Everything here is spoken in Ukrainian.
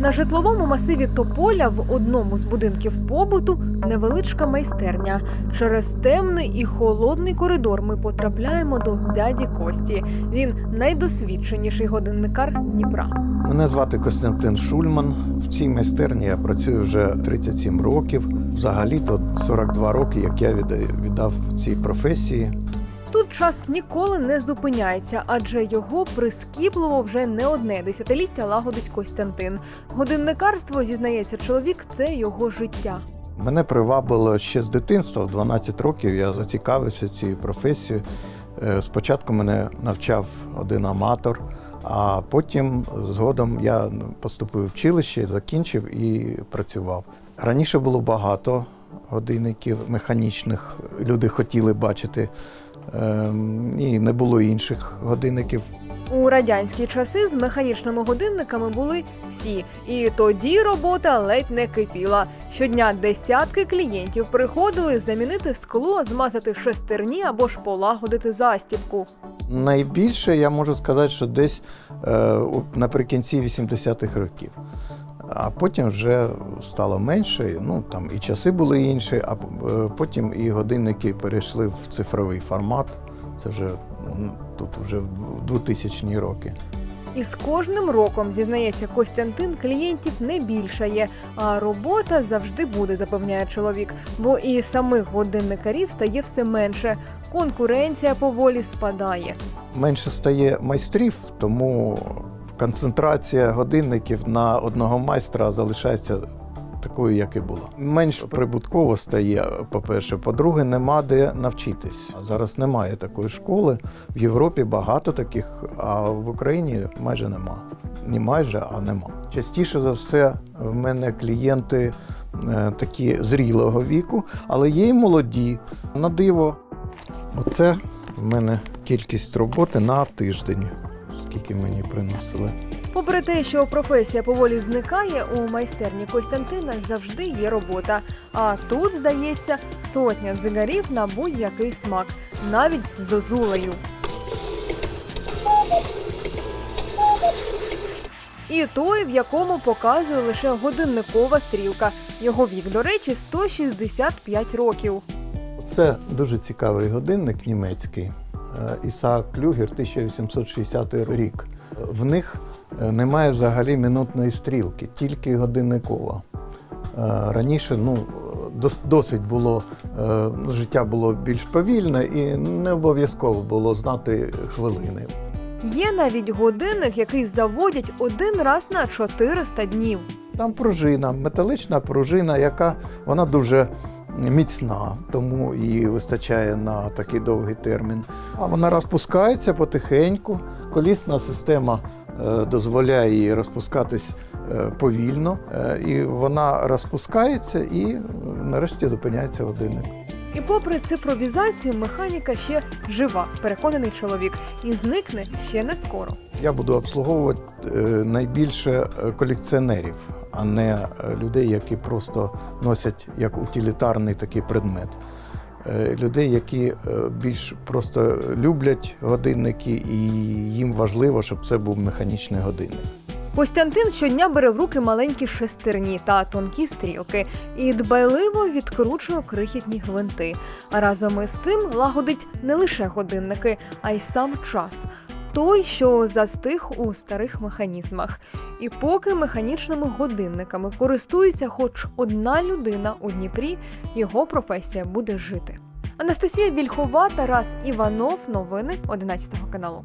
На житловому масиві Тополя в одному з будинків побуту невеличка майстерня. Через темний і холодний коридор ми потрапляємо до дяді Кості. Він найдосвідченіший годинникар Дніпра. Мене звати Костянтин Шульман. В цій майстерні я працюю вже 37 років. Взагалі-то 42 роки, як я віддав цій професії. Тут час ніколи не зупиняється, адже його прискіпливо вже не одне десятиліття лагодить Костянтин. Годинникарство, зізнається чоловік, це його життя. Мене привабило ще з дитинства, в 12 років я зацікавився цією професією. Е, Спочатку мене навчав один аматор, а потім згодом я поступив в училище, закінчив і працював. Раніше було багато годинників механічних, люди хотіли бачити, і не було інших годинників. У радянські часи з механічними годинниками були всі, і тоді робота ледь не кипіла. Щодня десятки клієнтів приходили замінити скло, змазати шестерні або ж полагодити застібку. Найбільше я можу сказати, що десь е, наприкінці 80-х років. А потім вже стало менше. Ну там і часи були інші, а е, потім і годинники перейшли в цифровий формат. Це вже ну, тут вже в 2000-ні роки. І з кожним роком, зізнається Костянтин, клієнтів не більшає, а робота завжди буде, запевняє чоловік. Бо і самих годинникарів стає все менше. Конкуренція поволі спадає. Менше стає майстрів, тому концентрація годинників на одного майстра залишається такою, як і була. Менш прибутково стає, по-перше. По-друге, нема де навчитись. Зараз немає такої школи. В Європі багато таких, а в Україні майже нема. Не майже, а нема. Частіше за все, в мене клієнти е, такі зрілого віку, але є й молоді. На диво, Оце в мене кількість роботи на тиждень, скільки мені приносили. Попри те, що професія поволі зникає, у майстерні Костянтина завжди є робота. А тут, здається, сотня дзигарів на будь-який смак, навіть з зозулею. І той, в якому показує лише годинникова стрілка. Його вік, до речі, 165 років. Це дуже цікавий годинник німецький. Е, Ісаак Клюгер, 1860 рік. В них е, немає взагалі минутної стрілки, тільки годинникова. Е, Раніше ну, досить було, життя було більш повільне і не обов'язково було знати хвилини. Є навіть годинник, який заводять один раз на 400 днів. Там пружина, металична пружина, яка вона дуже міцна, тому її вистачає на такий довгий термін. А вона розпускається потихеньку. Колісна система е, дозволяє їй розпускатись е, повільно, е, і вона розпускається і нарешті зупиняється годинник. І попри цифровізацію, механіка ще жива, переконаний чоловік, і зникне ще не скоро. Я буду обслуговувати е, найбільше е, колекціонерів, а не е, людей, які просто носять як утилітарний такий предмет. Людей, які більш просто люблять годинники, і їм важливо, щоб це був механічний годинник. Костянтин щодня бере в руки маленькі шестерні та тонкі стрілки і дбайливо відкручує крихітні гвинти. А разом із тим лагодить не лише годинники, а й сам час. Той, що застиг у старих механізмах. І поки механічними годинниками користується хоч одна людина у Дніпрі, його професія буде жити. Анастасія Вільхова, Тарас Іванов. Новини 11 каналу.